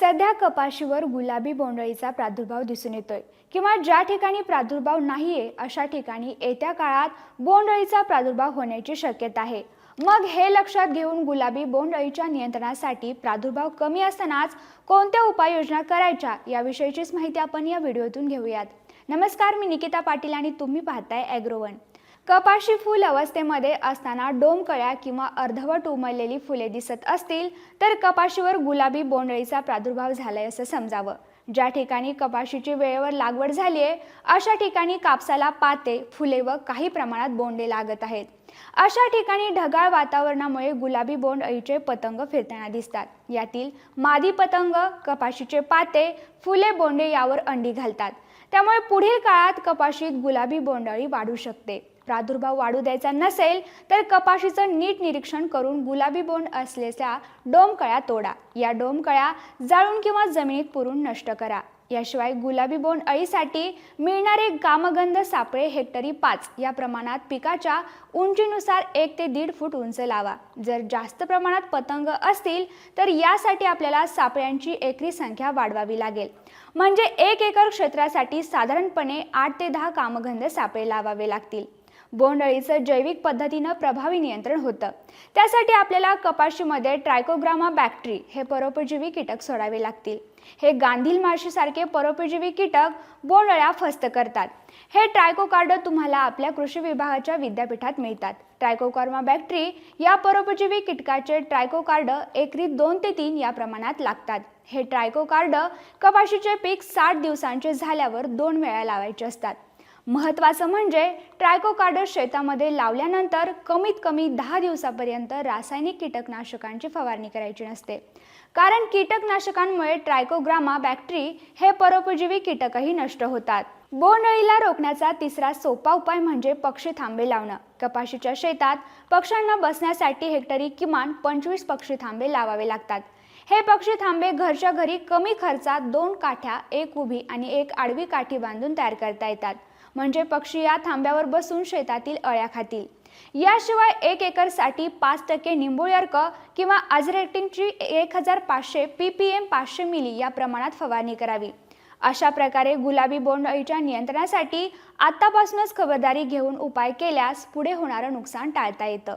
सध्या कपाशीवर गुलाबी बोंडअळीचा प्रादुर्भाव दिसून येतोय. किंवा ज्या ठिकाणी प्रादुर्भाव नाहीये अशा ठिकाणी येत्या काळात बोंडअळीचा प्रादुर्भाव होण्याची शक्यता आहे. मग हे लक्षात घेऊन गुलाबी बोंडअळीच्या नियंत्रणासाठी प्रादुर्भाव कमी असतानाच कोणत्या उपाययोजना करायच्या याविषयीचीच माहिती आपण या व्हिडिओतून घेऊयात. नमस्कार मी निकिता पाटील आणि तुम्ही पाहताय ॲग्रोवन कपाशी फुल अवस्थेमध्ये असताना डोमकळ्या किंवा अर्धवट उमललेली फुले दिसत असतील तर कपाशीवर गुलाबी बोंडअळीचा प्रादुर्भाव झालाय असं समजावं. ज्या ठिकाणी कपाशीची वेळेवर लागवड झाली आहे अशा ठिकाणी कापसाला पाते फुले व काही प्रमाणात बोंडे लागत आहेत. अशा ठिकाणी ढगाळ वातावरणामुळे गुलाबी बोंड अळीचे पतंग फिरताना दिसतात. यातील मादी पतंग कपाशीचे पाते फुले बोंडे यावर अंडी घालतात. त्यामुळे पुढील काळात कपाशीत गुलाबी बोंडअळी वाढू शकते. प्रादुर्भाव वाढू द्यायचा नसेल तर कपाशीचं नीट निरीक्षण करून गुलाबी बोंड असलेल्या डोमकळ्या तोडा. या डोमकळ्या जाळून किंवा जमिनीत पुरून नष्ट करा. याशिवाय गुलाबी बोंड अळीसाठी मिळणारे कामगंध सापळे हेक्टरी पाच या प्रमाणात पिकाच्या उंचीनुसार एक ते दीड फूट उंच लावा. जर जास्त प्रमाणात पतंग असतील तर यासाठी आपल्याला सापळ्यांची एकरी संख्या वाढवावी लागेल. म्हणजे एक एकर क्षेत्रासाठी साधारणपणे आठ ते दहा कामगंध सापळे लावावे लागतील. बोंडअळीचं जैविक पद्धतीनं प्रभावी नियंत्रण होतं. त्यासाठी आपल्याला कपाशीमध्ये ट्रायकोग्रामा बॅक्टरी हे परोपजीवी कीटक सोडावे लागतील. हे गांधील माशीसारखे परोपजीवी कीटक बोंडअळ्या फस्त करतात. हे ट्रायकोकार्ड तुम्हाला आपल्या कृषी विभागाच्या विद्यापीठात मिळतात. ट्रायकोकॉर्मा बॅक्टरी या परोपजीवी कीटकाचे ट्रायकोकार्ड एकरी दोन ते तीन या प्रमाणात लागतात. हे ट्रायकोकार्ड कपाशीचे पीक साठ दिवसांचे झाल्यावर दोन वेळा लावायचे असतात. महत्त्वाचं म्हणजे ट्रायकोकार्ड शेतामध्ये लावल्यानंतर कमीत कमी दहा दिवसापर्यंत रासायनिक कीटकनाशकांची फवारणी करायची नसते. कारण कीटकनाशकांमुळे ट्रायकोग्रामा बॅक्टरी हे परोपजीवी कीटकही नष्ट होतात. बोंडअळीला रोखण्याचा तिसरा सोपा उपाय म्हणजे पक्षी थांबे लावणं. कपाशीच्या शेतात पक्ष्यांना बसण्यासाठी हेक्टरी किमान पंचवीस पक्षी थांबे लावावे लागतात. हे पक्षी थांबे घरच्या घरी कमी खर्चात दोन काठ्या एक उभी आणि एक आडवी काठी बांधून तयार करता येतात. म्हणजे पक्षी या थांब्यावर बसून शेतातील अळ्या खातील. याशिवाय एक एकरसाठी पाच टक्के निंबोळी अर्क किंवा आजरेटिंगची एक हजार पाचशे पी पी एम पाचशे मिली या प्रमाणात फवारणी करावी. अशा प्रकारे गुलाबी बोंडअळीच्या नियंत्रणासाठी आत्तापासूनच खबरदारी घेऊन उपाय केल्यास पुढे होणारं नुकसान टाळता येतं.